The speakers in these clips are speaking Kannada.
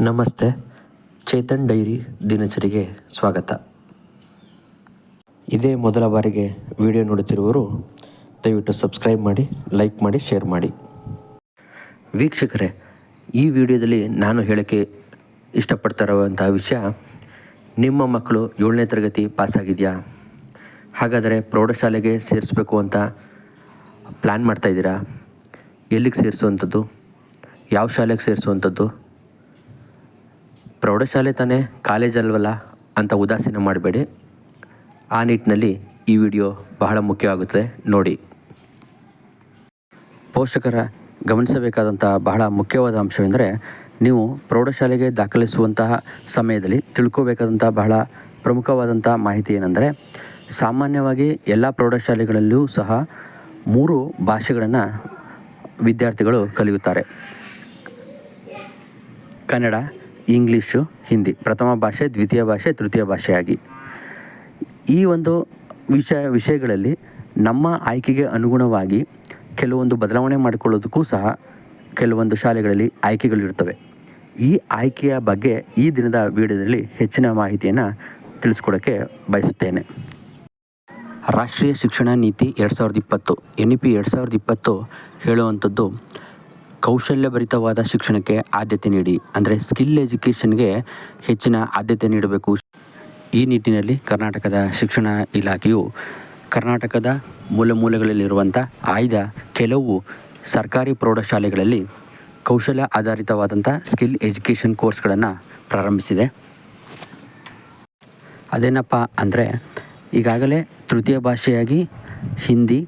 ನಮಸ್ತೆ, ಚೇತನ್ ಡೈರಿ ದಿನಚರಿಗೆ ಸ್ವಾಗತ. ಇದೇ ಮೊದಲ ಬಾರಿಗೆ ವಿಡಿಯೋ ನೋಡುತ್ತಿರುವವರು, ದಯವಿಟ್ಟು ಸಬ್ಸ್ಕ್ರೈಬ್ ಮಾಡಿ, ಲೈಕ್ ಮಾಡಿ, ಶೇರ್ ಮಾಡಿ. ವೀಕ್ಷಕರೇ, ಈ ವಿಡಿಯೋದಲ್ಲಿ ನಾನು ಹೇಳೋಕ್ಕೆ ಇಷ್ಟಪಡ್ತಾ ವಿಷಯ, ನಿಮ್ಮ ಮಕ್ಕಳು ಏಳನೇ ತರಗತಿ ಪಾಸಾಗಿದೆಯಾ? ಹಾಗಾದರೆ ಪ್ರೌಢಶಾಲೆಗೆ ಸೇರಿಸ್ಬೇಕು ಅಂತ ಪ್ಲ್ಯಾನ್ ಮಾಡ್ತಾಯಿದ್ದೀರಾ ಎಲ್ಲಿಗೆ ಸೇರಿಸುವಂಥದ್ದು? ಯಾವ ಶಾಲೆಗೆ ಸೇರಿಸುವಂಥದ್ದು? ಪ್ರೌಢಶಾಲೆ ತಾನೇ ಕಾಲೇಜ್ ಅಲ್ವಲ್ಲ ಅಂತ ಉದಾಸೀನ ಮಾಡಬೇಡಿ. ಆ ನಿಟ್ಟಿನಲ್ಲಿ ಈ ವಿಡಿಯೋ ಬಹಳ ಮುಖ್ಯವಾಗುತ್ತದೆ. ನೋಡಿ. ಪೋಷಕರ ಗಮನಿಸಬೇಕಾದಂತಹ ಬಹಳ ಮುಖ್ಯವಾದ ಅಂಶವೆಂದರೆ ನೀವು ಪ್ರೌಢಶಾಲೆಗೆ ದಾಖಲಿಸುವಂತಹ ಸಮಯದಲ್ಲಿ ತಿಳ್ಕೋಬೇಕಾದಂತಹ ಬಹಳ ಪ್ರಮುಖವಾದಂಥ ಮಾಹಿತಿ ಏನೆಂದರೆ ಸಾಮಾನ್ಯವಾಗಿ ಎಲ್ಲ ಪ್ರೌಢಶಾಲೆಗಳಲ್ಲೂ ಸಹ ಮೂರು ಭಾಷೆಗಳನ್ನು ವಿದ್ಯಾರ್ಥಿಗಳು ಕಲಿಯುತ್ತಾರೆ. ಕನ್ನಡ ಇಂಗ್ಲೀಷು ಹಿಂದಿ, ಪ್ರಥಮ ಭಾಷೆ, ದ್ವಿತೀಯ ಭಾಷೆ, ತೃತೀಯ ಭಾಷೆಯಾಗಿ. ಈ ಒಂದು ವಿಷಯ ವಿಷಯಗಳಲ್ಲಿ ನಮ್ಮ ಆಯ್ಕೆಗೆ ಅನುಗುಣವಾಗಿ ಕೆಲವೊಂದು ಬದಲಾವಣೆ ಮಾಡಿಕೊಳ್ಳೋದಕ್ಕೂ ಸಹ ಕೆಲವೊಂದು ಶಾಲೆಗಳಲ್ಲಿ ಆಯ್ಕೆಗಳಿರ್ತವೆ ಈ ಆಯ್ಕೆಯ ಬಗ್ಗೆ ಈ ದಿನದ ವಿಡಿಯೋದಲ್ಲಿ ಹೆಚ್ಚಿನ ಮಾಹಿತಿಯನ್ನು ತಿಳಿಸ್ಕೊಡೋಕ್ಕೆ ಬಯಸುತ್ತೇನೆ. ರಾಷ್ಟ್ರೀಯ ಶಿಕ್ಷಣ ನೀತಿ ಎರಡು ಸಾವಿರದ ಇಪ್ಪತ್ತು, ಎನ್ ಇ ಪಿ ಎರಡು ಸಾವಿರದ ಇಪ್ಪತ್ತು ಹೇಳುವಂಥದ್ದು ಕೌಶಲ್ಯಭರಿತವಾದ ಶಿಕ್ಷಣಕ್ಕೆ ಆದ್ಯತೆ ನೀಡಿ, ಅಂದರೆ ಸ್ಕಿಲ್ ಎಜುಕೇಷನ್ಗೆ ಹೆಚ್ಚಿನ ಆದ್ಯತೆ ನೀಡಬೇಕು. ಈ ನಿಟ್ಟಿನಲ್ಲಿ ಕರ್ನಾಟಕದ ಶಿಕ್ಷಣ ಇಲಾಖೆಯು ಕರ್ನಾಟಕದ ಮೂಲ ಮೂಲೆಗಳಲ್ಲಿರುವಂಥ ಆಯ್ದ ಕೆಲವು ಸರ್ಕಾರಿ ಪ್ರೌಢಶಾಲೆಗಳಲ್ಲಿ ಕೌಶಲ್ಯ ಆಧಾರಿತವಾದಂಥ ಸ್ಕಿಲ್ ಎಜುಕೇಷನ್ ಕೋರ್ಸ್ಗಳನ್ನು ಪ್ರಾರಂಭಿಸಿದೆ. ಅದೇನಪ್ಪ ಅಂದರೆ ಈಗಾಗಲೇ ತೃತೀಯ ಭಾಷೆಯಾಗಿ ಹಿಂದಿ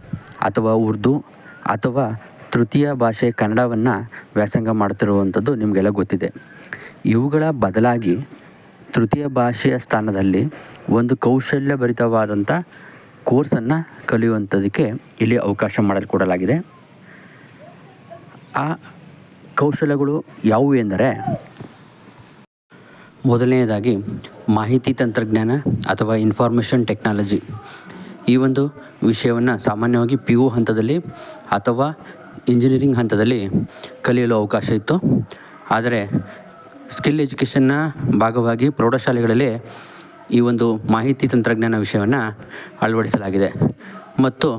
ಅಥವಾ ಉರ್ದು ಅಥವಾ ತೃತೀಯ ಭಾಷೆ ಕನ್ನಡವನ್ನು ವ್ಯಾಸಂಗ ಮಾಡುತ್ತಿರುವಂಥದ್ದು ನಿಮಗೆಲ್ಲ ಗೊತ್ತಿದೆ. ಇವುಗಳ ಬದಲಾಗಿ ತೃತೀಯ ಭಾಷೆಯ ಸ್ಥಾನದಲ್ಲಿ ಒಂದು ಕೌಶಲ್ಯಭರಿತವಾದಂಥ ಕೋರ್ಸನ್ನು ಕಲಿಯುವಂಥದಕ್ಕೆ ಇಲ್ಲಿ ಅವಕಾಶ ಮಾಡಿಕೊಡಲಾಗಿದೆ. ಆ ಕೌಶಲ್ಯಗಳು ಯಾವುವು ಎಂದರೆ ಮೊದಲನೆಯದಾಗಿ ಮಾಹಿತಿ ತಂತ್ರಜ್ಞಾನ ಅಥವಾ ಇನ್ಫಾರ್ಮೇಷನ್ ಟೆಕ್ನಾಲಜಿ ಈ ಒಂದು ವಿಷಯವನ್ನು ಸಾಮಾನ್ಯವಾಗಿ ಪಿ ಯು ಹಂತದಲ್ಲಿ ಅಥವಾ ಇಂಜಿನಿಯರಿಂಗ್ ಹಂತದಲ್ಲಿ ಕಲಿಯಲು ಅವಕಾಶ ಇತ್ತು. ಆದರೆ ಸ್ಕಿಲ್ ಎಜುಕೇಷನ್ನ ಭಾಗವಾಗಿ ಪ್ರೌಢಶಾಲೆಗಳಲ್ಲಿ ಈ ಒಂದು ಮಾಹಿತಿ ತಂತ್ರಜ್ಞಾನ ವಿಷಯವನ್ನು ಅಳವಡಿಸಲಾಗಿದೆ. ಮತ್ತು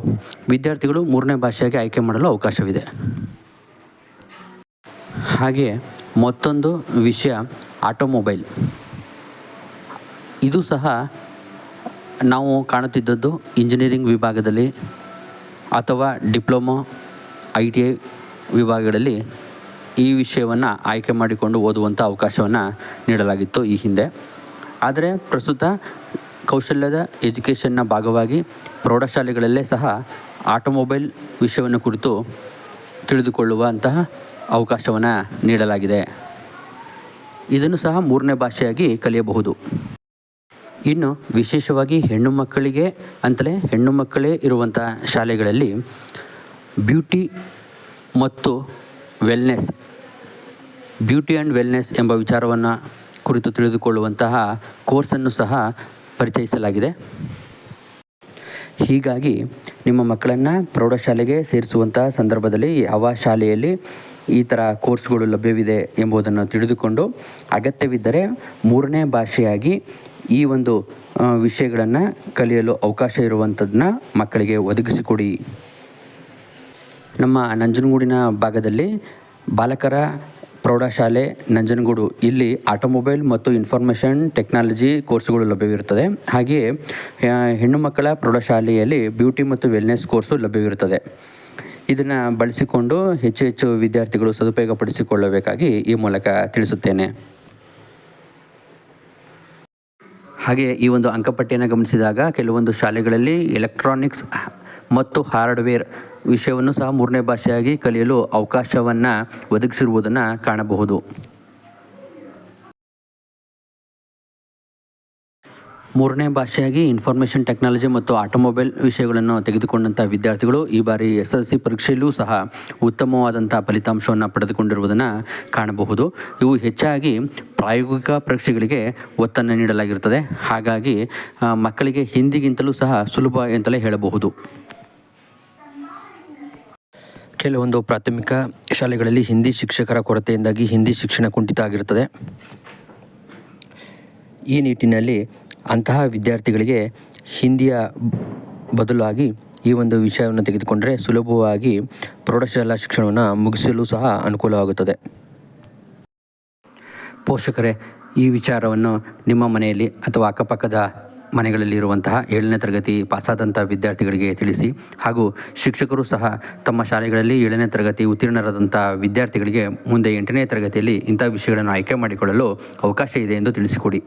ವಿದ್ಯಾರ್ಥಿಗಳು ಮೂರನೇ ಭಾಷೆಯಾಗಿ ಆಯ್ಕೆ ಮಾಡಲು ಅವಕಾಶವಿದೆ. ಹಾಗೆ ಮತ್ತೊಂದು ವಿಷಯ ಆಟೋಮೊಬೈಲ್. ಇದು ಸಹ ನಾವು ಕಾಣುತ್ತಿದ್ದದ್ದು ಇಂಜಿನಿಯರಿಂಗ್ ವಿಭಾಗದಲ್ಲಿ ಅಥವಾ ಡಿಪ್ಲೊಮೊ ಐ ಟಿ ಐ ವಿಭಾಗಗಳಲ್ಲಿ ಈ ವಿಷಯವನ್ನು ಆಯ್ಕೆ ಮಾಡಿಕೊಂಡು ಓದುವಂಥ ಅವಕಾಶವನ್ನು ನೀಡಲಾಗಿತ್ತು ಈ ಹಿಂದೆ. ಆದರೆ ಪ್ರಸ್ತುತ ಕೌಶಲ್ಯದ ಎಜುಕೇಷನ್ನ ಭಾಗವಾಗಿ ಪ್ರೌಢಶಾಲೆಗಳಲ್ಲೇ ಸಹ ಆಟೋಮೊಬೈಲ್ ವಿಷಯವನ್ನು ಕುರಿತು ತಿಳಿದುಕೊಳ್ಳುವಂತಹ ಅವಕಾಶವನ್ನು ನೀಡಲಾಗಿದೆ. ಇದನ್ನು ಸಹ ಮೂರನೇ ಭಾಷೆಯಾಗಿ ಕಲಿಯಬಹುದು. ಇನ್ನು ವಿಶೇಷವಾಗಿ ಹೆಣ್ಣು ಮಕ್ಕಳಿಗೆ ಅಂತಲೇ ಹೆಣ್ಣು ಮಕ್ಕಳೇ ಇರುವಂಥ ಶಾಲೆಗಳಲ್ಲಿ ಬ್ಯೂಟಿ ಮತ್ತು ವೆಲ್ನೆಸ್, ಬ್ಯೂಟಿ ಆ್ಯಂಡ್ ವೆಲ್ನೆಸ್ ಎಂಬ ವಿಚಾರವನ್ನು ಕುರಿತು ತಿಳಿದುಕೊಳ್ಳುವಂತಹ ಕೋರ್ಸನ್ನು ಸಹ ಪರಿಚಯಿಸಲಾಗಿದೆ. ಹೀಗಾಗಿ ನಿಮ್ಮ ಮಕ್ಕಳನ್ನು ಪ್ರೌಢಶಾಲೆಗೆ ಸೇರಿಸುವಂತಹ ಸಂದರ್ಭದಲ್ಲಿ ಯಾವ ಶಾಲೆಯಲ್ಲಿ ಈ ಥರ ಕೋರ್ಸ್ಗಳು ಲಭ್ಯವಿದೆ ಎಂಬುದನ್ನು ತಿಳಿದುಕೊಂಡು ಅಗತ್ಯವಿದ್ದರೆ ಮೂರನೇ ಭಾಷೆಯಾಗಿ ಈ ಒಂದು ವಿಷಯಗಳನ್ನು ಕಲಿಯಲು ಅವಕಾಶ ಇರುವಂಥದ್ದನ್ನ ಮಕ್ಕಳಿಗೆ ಒದಗಿಸಿಕೊಡಿ. ನಮ್ಮ ನಂಜನಗೂಡಿನ ಭಾಗದಲ್ಲಿ ಬಾಲಕರ ಪ್ರೌಢಶಾಲೆ ನಂಜನಗೂಡು. ಇಲ್ಲಿ ಆಟೋಮೊಬೈಲ್ ಮತ್ತು ಇನ್ಫಾರ್ಮೇಷನ್ ಟೆಕ್ನಾಲಜಿ ಕೋರ್ಸ್ಗಳು ಲಭ್ಯವಿರುತ್ತದೆ. ಹಾಗೆಯೇ ಹೆಣ್ಣು ಮಕ್ಕಳ ಪ್ರೌಢಶಾಲೆಯಲ್ಲಿ ಬ್ಯೂಟಿ ಮತ್ತು ವೆಲ್ನೆಸ್ ಕೋರ್ಸು ಲಭ್ಯವಿರುತ್ತದೆ. ಇದನ್ನು ಬಳಸಿಕೊಂಡು ಹೆಚ್ಚು ಹೆಚ್ಚು ವಿದ್ಯಾರ್ಥಿಗಳು ಸದುಪಯೋಗಪಡಿಸಿಕೊಳ್ಳಬೇಕಾಗಿ ಈ ಮೂಲಕ ತಿಳಿಸುತ್ತೇನೆ. ಹಾಗೆ ಈ ಒಂದು ಅಂಕಪಟ್ಟಿಯನ್ನು ಗಮನಿಸಿದಾಗ ಕೆಲವೊಂದು ಶಾಲೆಗಳಲ್ಲಿ ಎಲೆಕ್ಟ್ರಾನಿಕ್ಸ್ ಮತ್ತು ಹಾರ್ಡ್ವೇರ್ ವಿಷಯವನ್ನು ಸಹ ಮೂರನೇ ಭಾಷೆಯಾಗಿ ಕಲಿಯಲು ಅವಕಾಶವನ್ನು ಒದಗಿಸಿರುವುದನ್ನು ಕಾಣಬಹುದು. ಮೂರನೇ ಭಾಷೆಯಾಗಿ ಇನ್ಫಾರ್ಮೇಷನ್ ಟೆಕ್ನಾಲಜಿ ಮತ್ತು ಆಟೋಮೊಬೈಲ್ ವಿಷಯಗಳನ್ನು ತೆಗೆದುಕೊಂಡಂಥ ವಿದ್ಯಾರ್ಥಿಗಳು ಈ ಬಾರಿ ಎಸ್ ಎಲ್ ಸಿ ಪರೀಕ್ಷೆಯಲ್ಲೂ ಸಹ ಉತ್ತಮವಾದಂಥ ಫಲಿತಾಂಶವನ್ನು ಪಡೆದುಕೊಂಡಿರುವುದನ್ನು ಕಾಣಬಹುದು. ಇವು ಹೆಚ್ಚಾಗಿ ಪ್ರಾಯೋಗಿಕ ಪರೀಕ್ಷೆಗಳಿಗೆ ಒತ್ತನ್ನು ನೀಡಲಾಗಿರುತ್ತದೆ. ಹಾಗಾಗಿ ಮಕ್ಕಳಿಗೆ ಹಿಂದಿಗಿಂತಲೂ ಸಹ ಸುಲಭ ಅಂತಲೇ ಹೇಳಬಹುದು. ಕೆಲವೊಂದು ಪ್ರಾಥಮಿಕ ಶಾಲೆಗಳಲ್ಲಿ ಹಿಂದಿ ಶಿಕ್ಷಕರ ಕೊರತೆಯಿಂದಾಗಿ ಹಿಂದಿ ಶಿಕ್ಷಣ ಕುಂಠಿತ ಆಗಿರುತ್ತದೆ. ಈ ನಿಟ್ಟಿನಲ್ಲಿ ಅಂತಹ ವಿದ್ಯಾರ್ಥಿಗಳಿಗೆ ಹಿಂದಿಯ ಬದಲಾಗಿ ಈ ಒಂದು ವಿಷಯವನ್ನು ತೆಗೆದುಕೊಂಡರೆ ಸುಲಭವಾಗಿ ಪ್ರೌಢಶಾಲಾ ಶಿಕ್ಷಣವನ್ನು ಮುಗಿಸಲು ಸಹ ಅನುಕೂಲವಾಗುತ್ತದೆ. ಪೋಷಕರೇ, ಈ ವಿಚಾರವನ್ನು ನಿಮ್ಮ ಮನೆಯಲ್ಲಿ ಅಥವಾ ಅಕ್ಕಪಕ್ಕದ ಮನೆಗಳಲ್ಲಿರುವಂತಹ ಏಳನೇ ತರಗತಿ ಪಾಸಾದಂಥ ವಿದ್ಯಾರ್ಥಿಗಳಿಗೆ ತಿಳಿಸಿ ಹಾಗೂ ಶಿಕ್ಷಕರು ಸಹ ತಮ್ಮ ಶಾಲೆಗಳಲ್ಲಿ ಏಳನೇ ತರಗತಿ ಉತ್ತೀರ್ಣರಾದಂಥ ವಿದ್ಯಾರ್ಥಿಗಳಿಗೆ ಮುಂದೆ ಎಂಟನೇ ತರಗತಿಯಲ್ಲಿ ಇಂಥ ವಿಷಯಗಳನ್ನು ಆಯ್ಕೆ ಮಾಡಿಕೊಳ್ಳಲು ಅವಕಾಶ ಇದೆ ಎಂದು ತಿಳಿಸಿಕೊಡಿ.